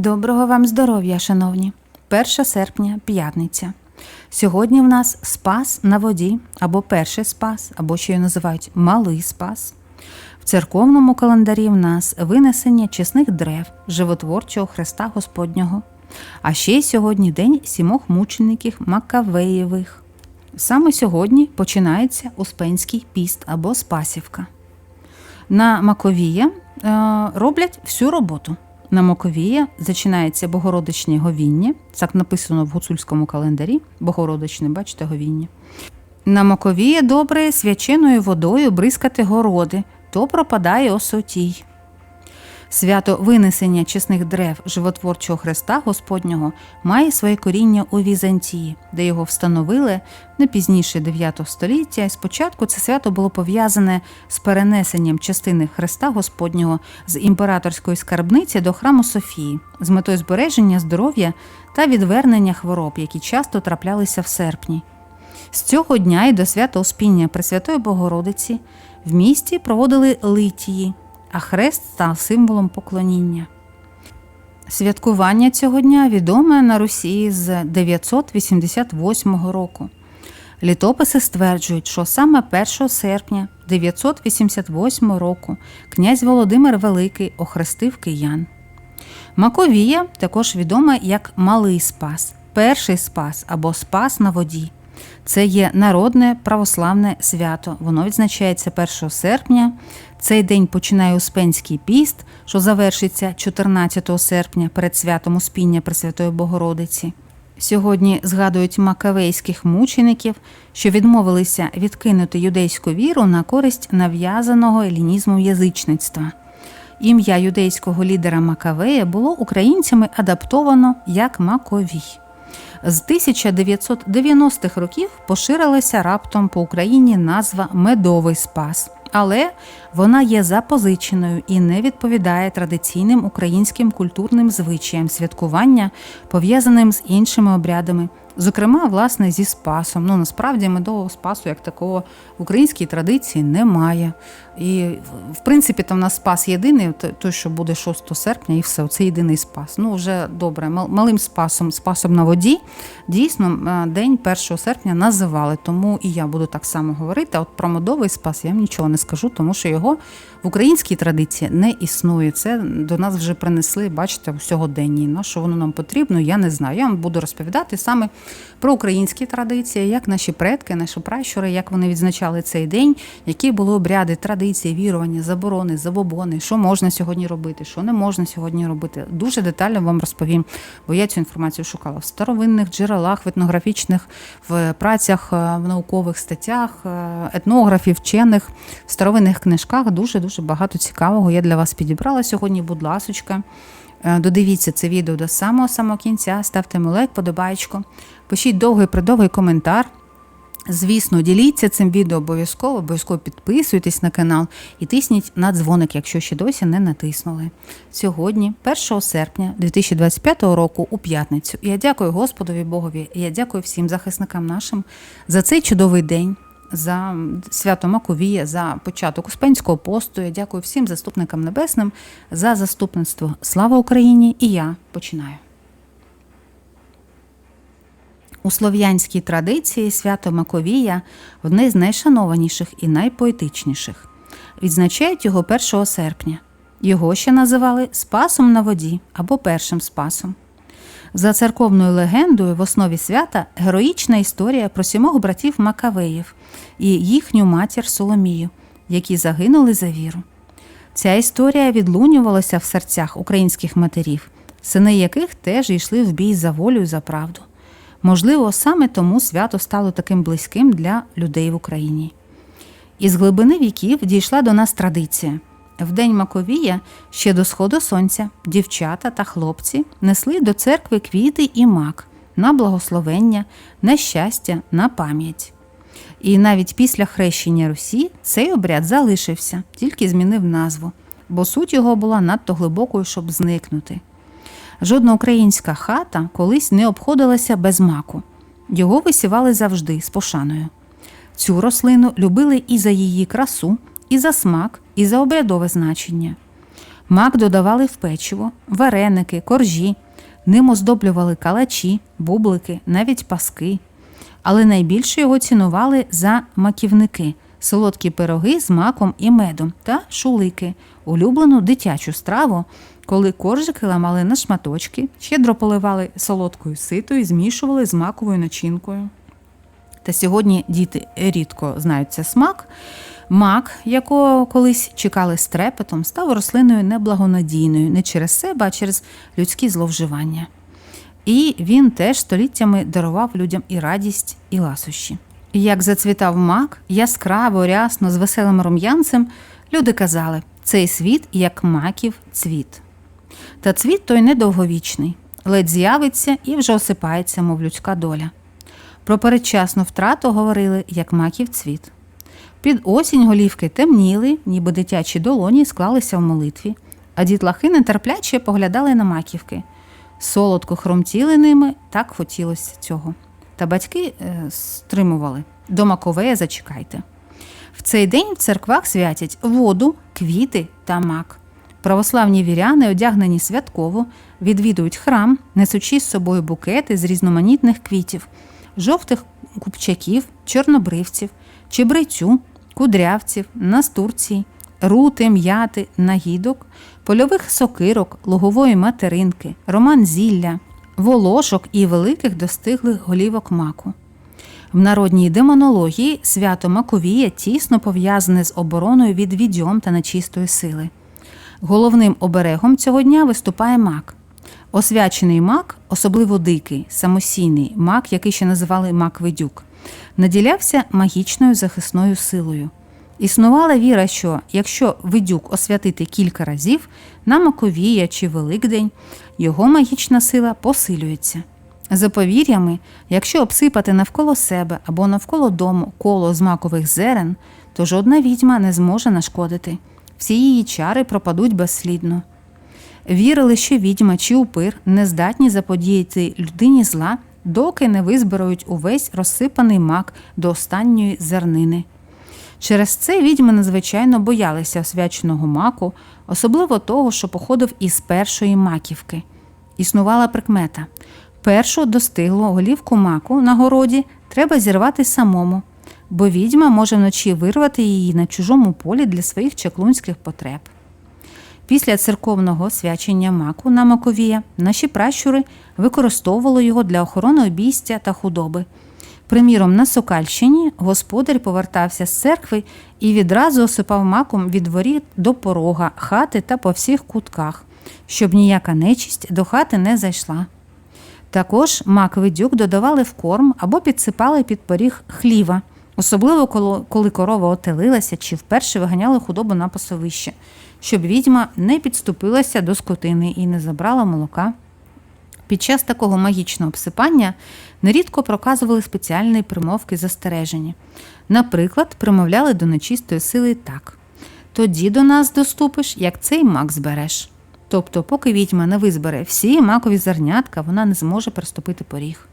Доброго вам здоров'я, шановні. 1 серпня, п'ятниця. Сьогодні в нас спас на воді, або перший спас, або ще й називають малий спас. В церковному календарі в нас винесення чесних дерев, животворчого Христа Господнього. А ще й сьогодні день сімох мучеників Макавеєвих. Саме сьогодні починається Успенський піст або Спасівка. На Маковія е, роблять всю роботу. На Моковія зачинається Богородичне говіння, так написано в гуцульському календарі. Богородичне, бачите, говіння. На Моковія добре свяченою водою бризкати городи, то пропадає осотій. Свято винесення чесних дерев животворчого Христа Господнього має своє коріння у Візантії, де його встановили не пізніше 9 століття. І спочатку це свято було пов'язане з перенесенням частини Христа Господнього з імператорської скарбниці до храму Софії з метою збереження здоров'я та відвернення хвороб, які часто траплялися в серпні. З цього дня і до свята Успіння Пресвятої Богородиці в місті проводили литії, а хрест став символом поклоніння. Святкування цього дня відоме на Русі з 988 року. Літописи стверджують, що саме 1 серпня 988 року князь Володимир Великий охрестив киян. Маковія також відома як Малий Спас, перший спас або Спас на воді. Це є народне православне свято. Воно відзначається 1 серпня. Цей день починає Успенський піст, що завершиться 14 серпня перед святом Успіння Пресвятої Богородиці. Сьогодні згадують макавейських мучеників, що відмовилися відкинути юдейську віру на користь нав'язаного елінізму язичництва. Ім'я юдейського лідера Макавея було українцями адаптовано як Маковій. З 1990-х років поширилася раптом по Україні назва Медовий Спас, але вона є запозиченою і не відповідає традиційним українським культурним звичаям святкування, пов'язаним з іншими обрядами, зокрема, власне, зі Спасом. Ну насправді медового спасу як такого в українській традиції немає. І в принципі, там у нас спас єдиний, той, що буде 6 серпня, і все, це єдиний спас. Ну, вже добре, малим спасом, спасом на воді. Дійсно, день 1 серпня називали, тому і я буду так само говорити. А от про медовий спас я вам нічого не скажу, тому що його в українській традиції не існує. Це до нас вже принесли, бачите, в сьогоденні. На що воно нам потрібно, я не знаю. Я вам буду розповідати саме про українські традиції, як наші предки, наші пращури, як вони відзначали цей день, які були обряди, традиції, вірування, заборони, забобони, що можна сьогодні робити, що не можна сьогодні робити. Дуже детально вам розповім, бо я цю інформацію шукала в старовинних джерелах, в етнографічних, в працях, е, в наукових статтях, е, етнографів, вчених, в старовинних книжках. Дуже дуже багато цікавого. Я для вас підібрала сьогодні. Будь ласочка. Е, додивіться це відео до самого самого кінця, ставте лайк, подобайку, пишіть довгий придовгий коментар. Звісно, діліться цим відео обов'язково, обов'язково підписуйтесь на канал і тисніть на дзвоник, якщо ще досі не натиснули. Сьогодні, 1 серпня 2025 року, у п'ятницю. Я дякую Господові Богові, я дякую всім захисникам нашим за цей чудовий день за свято Маковія, за початок Успенського посту. Я дякую всім заступникам небесним за заступництво. Слава Україні! І я починаю. У слов'янській традиції свято Маковія одне з найшанованіших і найпоетичніших. Відзначають його 1 серпня. Його ще називали Спасом на воді або першим спасом. За церковною легендою, в основі свята героїчна історія про сімох братів Макавеїв і їхню матір Соломію, які загинули за віру. Ця історія відлунювалася в серцях українських матерів, сини яких теж йшли в бій за волю і за правду. Можливо, саме тому свято стало таким близьким для людей в Україні. Із глибини віків дійшла до нас традиція. В день Маковія ще до сходу сонця дівчата та хлопці несли до церкви квіти і мак на благословення, на щастя, на пам'ять. І навіть після хрещення Русі цей обряд залишився, тільки змінив назву, бо суть його була надто глибокою, щоб зникнути. Жодна українська хата колись не обходилася без маку. Його висівали завжди з пошаною. Цю рослину любили і за її красу, і за смак, і за обрядове значення. Мак додавали в печиво, вареники, коржі, ним оздоблювали калачі, бублики, навіть паски. Але найбільше його цінували за маківники, солодкі пироги з маком і медом та шулики, улюблену дитячу страву, коли коржики ламали на шматочки, щедро поливали солодкою ситою змішували з маковою начинкою. Та сьогодні діти рідко знають цей смак. Мак, якого колись чекали з трепетом, став рослиною неблагонадійною не через себе, а через людські зловживання. І він теж століттями дарував людям і радість, і ласощі. Як зацвітав мак, яскраво, рясно, з веселим рум'янцем, люди казали, цей світ як маків цвіт. Та цвіт той недовговічний, ледь з'явиться і вже осипається, мов людська доля. Про передчасну втрату говорили, як маків цвіт. Під осінь голівки темніли, ніби дитячі долоні склалися в молитві, а дітлахи нетерпляче поглядали на маківки. Солодко хромтіли ними, так хотілося цього. Та батьки е, стримували до Маковея зачекайте. В цей день в церквах святять воду, квіти та мак. Православні віряни, одягнені святково, відвідують храм, несучи з собою букети з різноманітних квітів, жовтих купчаків, чорнобривців, чебрецю, кудрявців, настурцій, рути, м'яти, нагідок, польових сокирок, лугової материнки, роман зілля, волошок і великих достиглих голівок маку. В народній демонології свято Маковія тісно пов'язане з обороною від відьом та нечистої сили. Головним оберегом цього дня виступає мак. Освячений мак, особливо дикий, самосійний мак, який ще називали мак видюк, наділявся магічною захисною силою. Існувала віра, що якщо видюк освятити кілька разів на Маковія чи Великдень, його магічна сила посилюється. За повір'ями, якщо обсипати навколо себе або навколо дому коло з макових зерен, то жодна відьма не зможе нашкодити. Всі її чари пропадуть безслідно. Вірили, що відьма чи упир не здатні заподіяти людині зла, доки не визбирають увесь розсипаний мак до останньої зернини. Через це відьми надзвичайно боялися освяченого маку, особливо того, що походив із першої маківки. Існувала прикмета. Першу достиглу голівку маку на городі треба зірвати самому, бо відьма може вночі вирвати її на чужому полі для своїх чаклунських потреб. Після церковного освячення маку на Маковія наші пращури використовували його для охорони обійстя та худоби. Приміром, на Сокальщині господар повертався з церкви і відразу осипав маком від воріт до порога, хати та по всіх кутках, щоб ніяка нечисть до хати не зайшла. Також мак видюк додавали в корм або підсипали під поріг хліва, особливо коли- корова отелилася чи вперше виганяли худобу на пасовище, щоб відьма не підступилася до скотини і не забрала молока. Під час такого магічного обсипання нерідко проказували спеціальні примовки застереження. Наприклад, примовляли до нечистої сили так: тоді до нас доступиш, як цей мак збереш. Тобто, поки відьма не визбере всі макові зернятка, вона не зможе переступити поріг.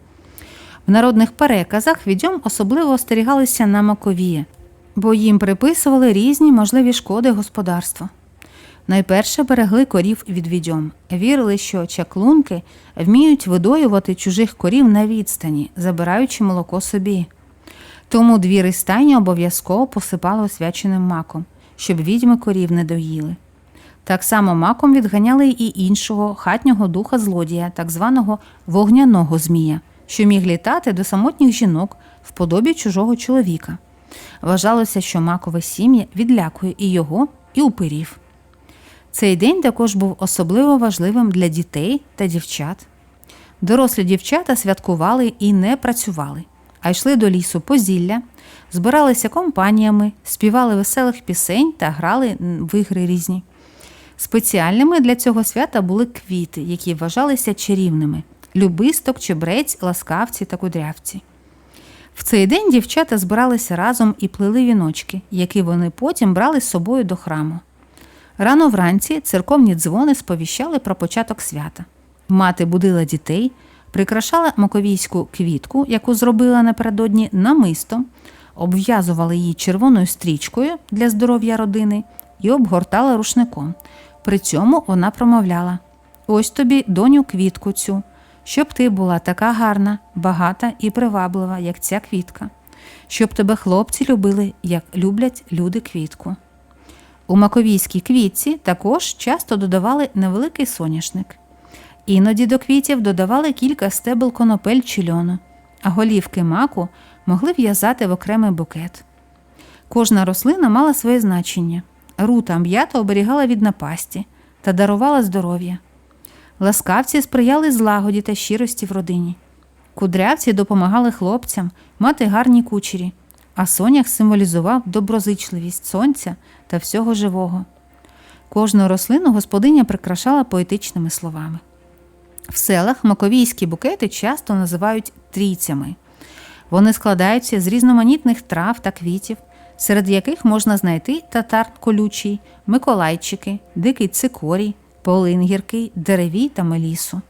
В народних переказах відьом особливо остерігалися на маковія, бо їм приписували різні можливі шкоди господарству. Найперше берегли корів від відьом. Вірили, що чаклунки вміють видоювати чужих корів на відстані, забираючи молоко собі. Тому двір і стайні обов'язково посипали освяченим маком, щоб відьми корів не доїли. Так само маком відганяли і іншого хатнього духа злодія, так званого вогняного змія, що міг літати до самотніх жінок в подобі чужого чоловіка. Вважалося, що макове сім'я відлякує і його, і упирів. Цей день також був особливо важливим для дітей та дівчат. Дорослі дівчата святкували і не працювали, а йшли до лісу по зілля, збиралися компаніями, співали веселих пісень та грали в ігри різні. Спеціальними для цього свята були квіти, які вважалися чарівними: любисток, чебрець, ласкавці та кудрявці. В цей день дівчата збиралися разом і плели віночки, які вони потім брали з собою до храму. Рано вранці церковні дзвони сповіщали про початок свята. Мати будила дітей, прикрашала маковійську квітку, яку зробила напередодні намистом, обв'язувала її червоною стрічкою для здоров'я родини і обгортала рушником. При цьому вона промовляла: Ось тобі, доню, квітку цю, щоб ти була така гарна, багата і приваблива, як ця квітка, щоб тебе хлопці любили, як люблять люди квітку. У маковійській квітці також часто додавали невеликий соняшник. Іноді до квітів додавали кілька стебел конопель чи льону, а голівки маку могли в'язати в окремий букет. Кожна рослина мала своє значення. Рута м'ята оберігала від напасті та дарувала здоров'я. Ласкавці сприяли злагоді та щирості в родині. Кудрявці допомагали хлопцям мати гарні кучері, а сонях символізував доброзичливість сонця та всього живого. Кожну рослину господиня прикрашала поетичними словами. В селах маковійські букети часто називають трійцями. Вони складаються з різноманітних трав та квітів, серед яких можна знайти татар колючий, миколайчики, дикий цикорій, полин гіркий, деревій та мелісу.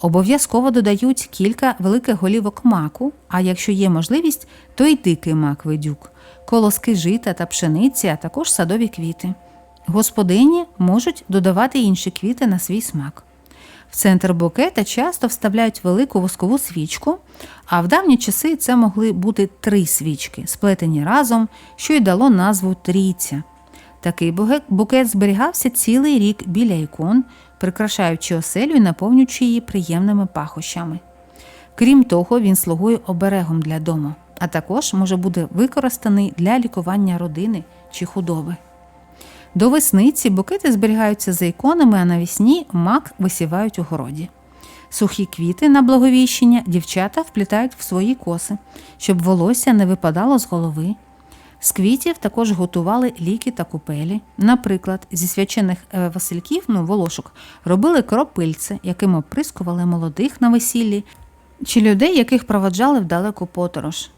Обов'язково додають кілька великих голівок маку, а якщо є можливість, то й дикий мак видюк, колоски жита та пшениці, а також садові квіти. Господині можуть додавати інші квіти на свій смак. В центр букета часто вставляють велику воскову свічку, а в давні часи це могли бути три свічки, сплетені разом, що й дало назву трійця. Такий букет зберігався цілий рік біля ікон, прикрашаючи оселю і наповнюючи її приємними пахощами. Крім того, він слугує оберегом для дому, а також може бути використаний для лікування родини чи худоби. До весни ці букети зберігаються за іконами, а навесні мак висівають у городі. Сухі квіти на благовіщення дівчата вплітають в свої коси, щоб волосся не випадало з голови. З квітів також готували ліки та купелі. Наприклад, зі свячених е, васильків, ну, волошок, робили кропильце, яким оприскували молодих на весіллі, чи людей, яких проводжали в далеку подорож.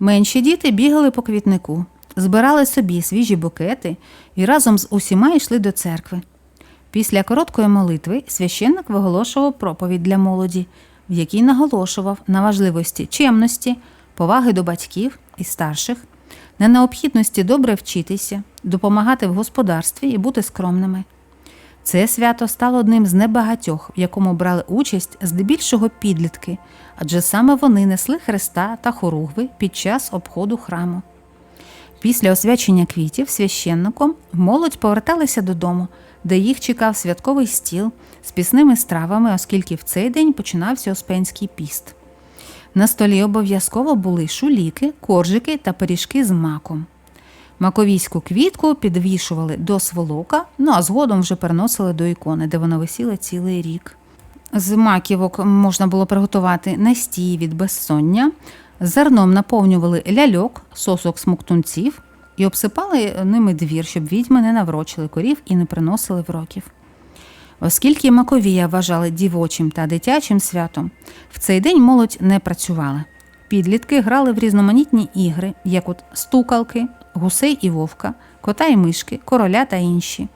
Менші діти бігали по квітнику, збирали собі свіжі букети і разом з усіма йшли до церкви. Після короткої молитви священник виголошував проповідь для молоді, в якій наголошував на важливості чемності, поваги до батьків і старших, на необхідності добре вчитися, допомагати в господарстві і бути скромними. Це свято стало одним з небагатьох, в якому брали участь здебільшого підлітки, адже саме вони несли хреста та хоругви під час обходу храму. Після освячення квітів священником молодь поверталася додому, де їх чекав святковий стіл з пісними стравами, оскільки в цей день починався Успенський піст. На столі обов'язково були шуліки, коржики та пиріжки з маком. Маковійську квітку підвішували до сволока, ну а згодом вже переносили до ікони, де вона висіла цілий рік. З маківок можна було приготувати настій від безсоння, зерном наповнювали ляльок, сосок смоктунців і обсипали ними двір, щоб відьми не наврочили корів і не приносили вроків. Оскільки Маковія вважали дівочим та дитячим святом, в цей день молодь не працювала. Підлітки грали в різноманітні ігри, як от стукалки, гусей і вовка, кота і мишки, короля та інші.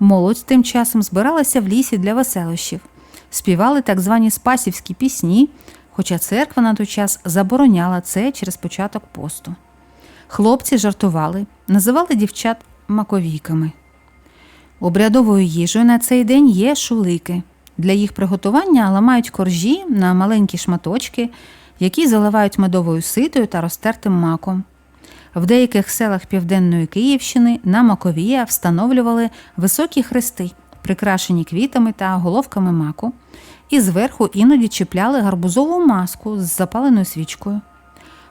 Молодь тим часом збиралася в лісі для веселощів, співали так звані спасівські пісні, хоча церква на той час забороняла це через початок посту. Хлопці жартували, називали дівчат маковійками. Обрядовою їжею на цей день є шулики. Для їх приготування ламають коржі на маленькі шматочки, які заливають медовою ситою та розтертим маком. В деяких селах Південної Київщини на Маковія встановлювали високі хрести, прикрашені квітами та головками маку, і зверху іноді чіпляли гарбузову маску з запаленою свічкою.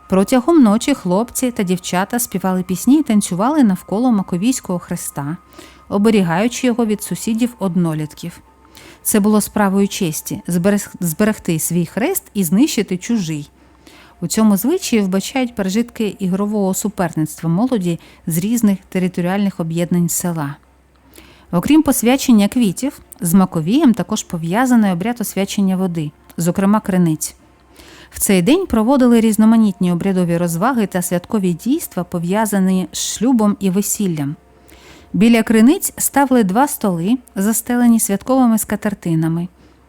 Протягом ночі хлопці та дівчата співали пісні і танцювали навколо Маковійського хреста, оберігаючи його від сусідів однолітків. Це було справою честі зберегти свій хрест і знищити чужий. У цьому звичаї вбачають пережитки ігрового суперництва молоді з різних територіальних об'єднань села. Окрім посвячення квітів, з Маковієм також пов'язаний обряд освячення води, зокрема криниць. В цей день проводили різноманітні обрядові розваги та святкові дійства, пов'язані з шлюбом і весіллям. Біля криниць ставили два столи, застелені святковими скатертинами.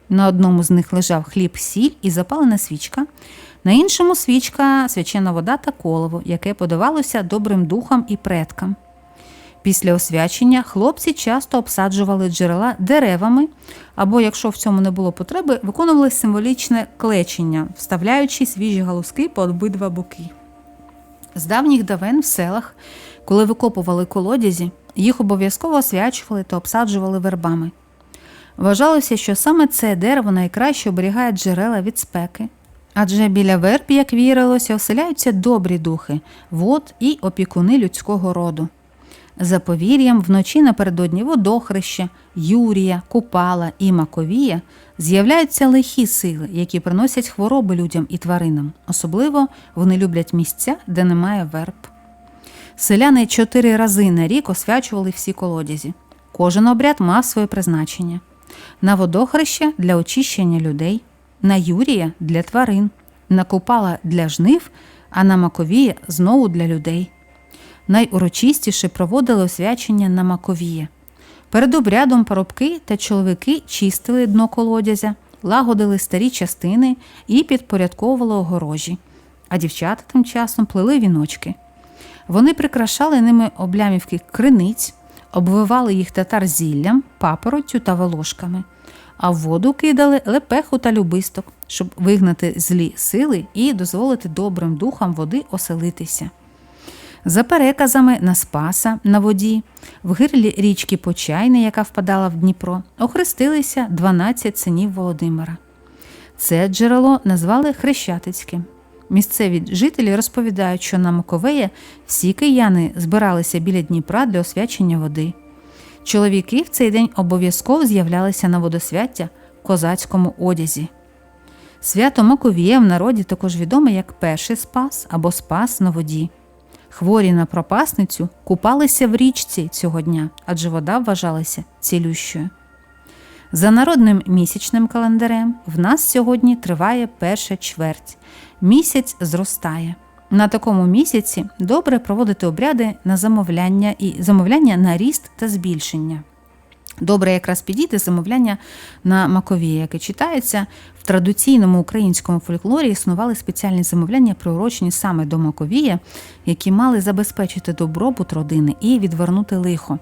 На одному з них лежав хліб, сіль і запалена свічка, на іншому свічка, свячена вода та колово, яке подавалося добрим духам і предкам. Після освячення хлопці часто обсаджували джерела деревами, або, якщо в цьому не було потреби, виконували символічне клечення, вставляючи свіжі галузки по обидва боки. З давніх давен в селах, коли викопували колодязі, їх обов'язково освячували та обсаджували вербами. Вважалося, що саме це дерево найкраще оберігає джерела від спеки, адже біля верб, як вірилося, оселяються добрі духи, вод і опікуни людського роду. За повір'ям, вночі напередодні водохреща, Юрія, Купала і Маковія з'являються лихі сили, які приносять хвороби людям і тваринам. Особливо вони люблять місця, де немає верб. Селяни чотири рази на рік освячували всі колодязі. Кожен обряд мав своє призначення: на водохреща для очищення людей, на Юрія для тварин, на Купала для жнив, а на Маковія знову для людей. Найурочистіше проводили освячення на Маковія. Перед обрядом парубки та чоловіки чистили дно колодязя, лагодили старі частини і підпорядковували огорожі, а дівчата тим часом плели віночки. Вони прикрашали ними облямівки криниць, обвивали їх татар зіллям, папороттю та волошками, а в воду кидали лепеху та любисток, щоб вигнати злі сили і дозволити добрим духам води оселитися. За переказами на Спаса на воді, в гирлі річки Почайни, яка впадала в Дніпро, охрестилися 12 синів Володимира. Це джерело назвали Хрещатицьким. Місцеві жителі розповідають, що на Маковея всі кияни збиралися біля Дніпра для освячення води. Чоловіки в цей день обов'язково з'являлися на водосвяття в козацькому одязі. Свято Маковія в народі також відоме як перший спас або спас на воді. Хворі на пропасницю купалися в річці цього дня, адже вода вважалася цілющою. За народним місячним календарем в нас сьогодні триває перша чверть. Місяць зростає. На такому місяці добре проводити обряди на замовляння і замовляння на ріст та збільшення. Добре якраз підійти замовляння на Маковія, яке читається в традиційному українському фольклорі існували спеціальні замовляння, приурочені саме до Маковія, які мали забезпечити добробут родини і відвернути лихо.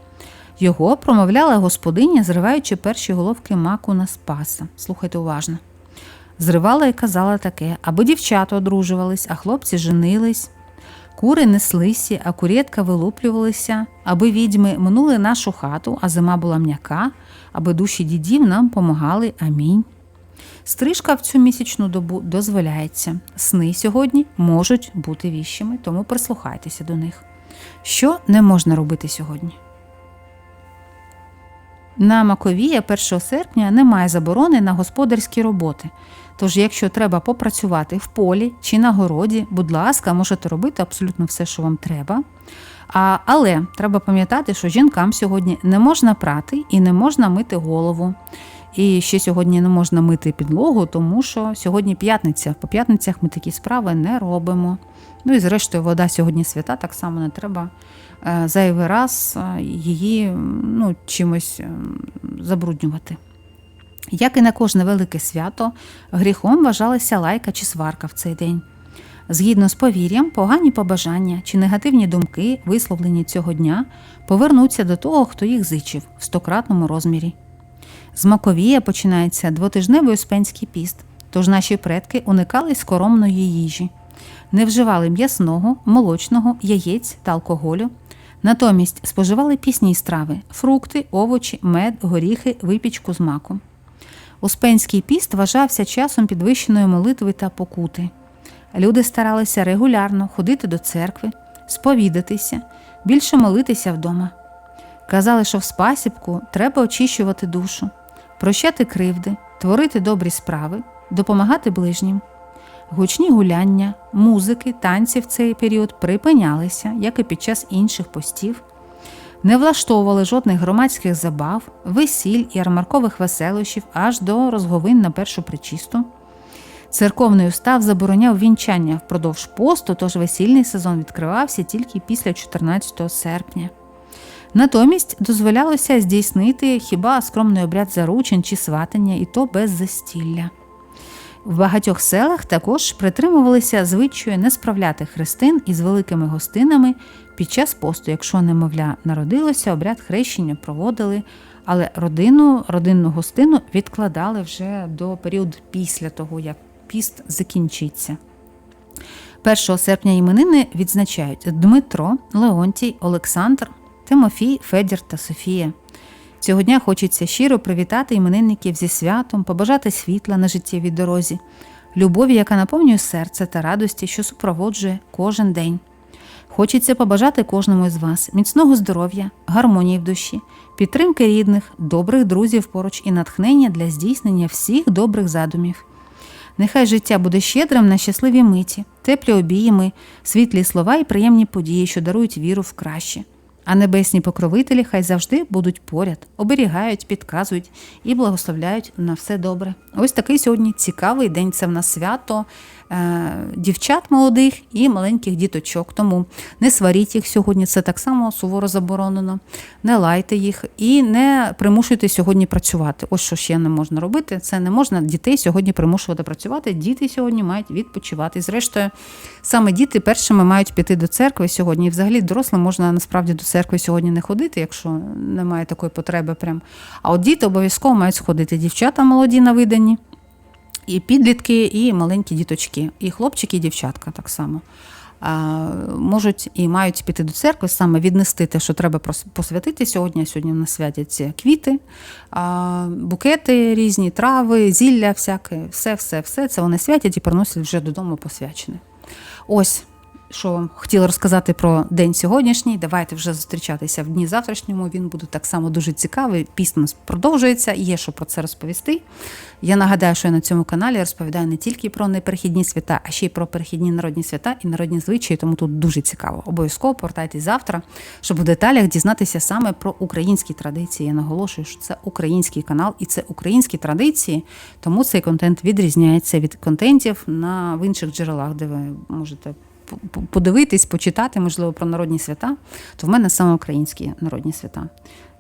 Його промовляла господиня, зриваючи перші головки маку на спаса. Слухайте уважно. Зривала і казала таке, аби дівчата одружувались, а хлопці женились. Кури неслися, а курєтка вилуплювалися, аби відьми минули нашу хату, а зима була м'яка, аби душі дідів нам помагали. Амінь. Стрижка в цю місячну добу дозволяється. Сни сьогодні можуть бути віщими, тому прислухайтеся до них. Що не можна робити сьогодні? На Маковія 1 серпня немає заборони на господарські роботи. Тож, якщо треба попрацювати в полі чи на городі, будь ласка, можете робити абсолютно все, що вам треба. А, Але треба пам'ятати, що жінкам сьогодні не можна прати і не можна мити голову. І ще сьогодні не можна мити підлогу, тому що сьогодні п'ятниця. По п'ятницях ми такі справи не робимо. Ну і зрештою, вода сьогодні свята, так само не треба е, зайвий раз е, її ну, чимось е, забруднювати. Як і на кожне велике свято, гріхом вважалася лайка чи сварка в цей день. Згідно з повір'ям, погані побажання чи негативні думки, висловлені цього дня, повернуться до того, хто їх зичив в стократному розмірі. З Маковія починається двотижневий успенський піст, тож наші предки уникали скоромної їжі, не вживали м'ясного, молочного, яєць та алкоголю. Натомість споживали пісні страви фрукти, овочі, мед, горіхи, випічку з маком. Успенський піст вважався часом підвищеної молитви та покути. Люди старалися регулярно ходити до церкви, сповідатися, більше молитися вдома. Казали, що в спасібку треба очищувати душу, прощати кривди, творити добрі справи, допомагати ближнім. Гучні гуляння, музики, танці в цей період припинялися, як і під час інших постів не влаштовували жодних громадських забав, весіль і ярмаркових веселощів аж до розговин на першу причисту. Церковний устав забороняв вінчання впродовж посту, тож весільний сезон відкривався тільки після 14 серпня. Натомість дозволялося здійснити хіба скромний обряд заручень чи сватання, і то без застілля. В багатьох селах також притримувалися звичаю не справляти хрестин із великими гостинами під час посту. Якщо немовля народилося, обряд хрещення проводили, але родину, родинну гостину відкладали вже до періоду після того, як піст закінчиться. 1 серпня іменини відзначають Дмитро, Леонтій, Олександр, Тимофій, Федір та Софія. Цього дня хочеться щиро привітати іменинників зі святом, побажати світла на життєвій дорозі, любові, яка наповнює серце та радості, що супроводжує кожен день. Хочеться побажати кожному із вас міцного здоров'я, гармонії в душі, підтримки рідних, добрих друзів поруч і натхнення для здійснення всіх добрих задумів. Нехай життя буде щедрим на щасливі миті, теплі обійми, світлі слова і приємні події, що дарують віру в краще. А небесні покровителі хай завжди будуть поряд, оберігають, підказують і благословляють на все добре. Ось такий сьогодні цікавий день. Це в нас свято дівчат молодих і маленьких діточок. Тому не сваріть їх сьогодні, це так само суворо заборонено. Не лайте їх і не примушуйте сьогодні працювати. Ось що ще не можна робити. Це не можна дітей сьогодні примушувати працювати. Діти сьогодні мають відпочивати. Зрештою, саме діти першими мають піти до церкви сьогодні. І взагалі дорослим можна насправді до церкви сьогодні не ходити, якщо немає такої потреби. Прям. А от діти обов'язково мають сходити. Дівчата молоді на виданні, і підлітки, і маленькі діточки, і хлопчики, і дівчатка так само. Можуть і мають піти до церкви, саме віднести те, що треба посвятити сьогодні. Сьогодні в нас святять квіти, букети різні, трави, зілля, всяке, все, все, все це вони святять і приносять вже додому посвячене. Ось що хотіла розказати про день сьогоднішній. Давайте вже зустрічатися в дні завтрашньому. Він буде так само дуже цікавий. Піст у нас продовжується, є що про це розповісти. Я нагадаю, що я на цьому каналі розповідаю не тільки про неперехідні свята, а ще й про перехідні народні свята і народні звичаї, тому тут дуже цікаво. Обов'язково повертайтесь завтра, щоб в деталях дізнатися саме про українські традиції. Я наголошую, що це український канал і це українські традиції, тому цей контент відрізняється від контентів на в інших джерелах, де ви можете подивитись, почитати, можливо, про народні свята, то в мене саме українські народні свята.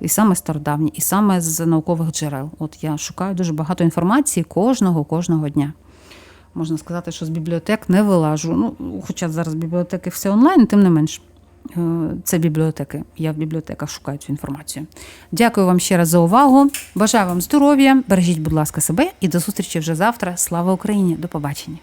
І саме стародавні, і саме з наукових джерел. От я шукаю дуже багато інформації кожного кожного дня. Можна сказати, що з бібліотек не вилажу. Ну, хоча зараз бібліотеки все онлайн, тим не менш. е, Це бібліотеки. Я в бібліотеках шукаю цю інформацію. Дякую вам ще раз за увагу. Бажаю вам здоров'я. Бережіть, будь ласка, себе і до зустрічі вже завтра. Слава Україні! До побачення!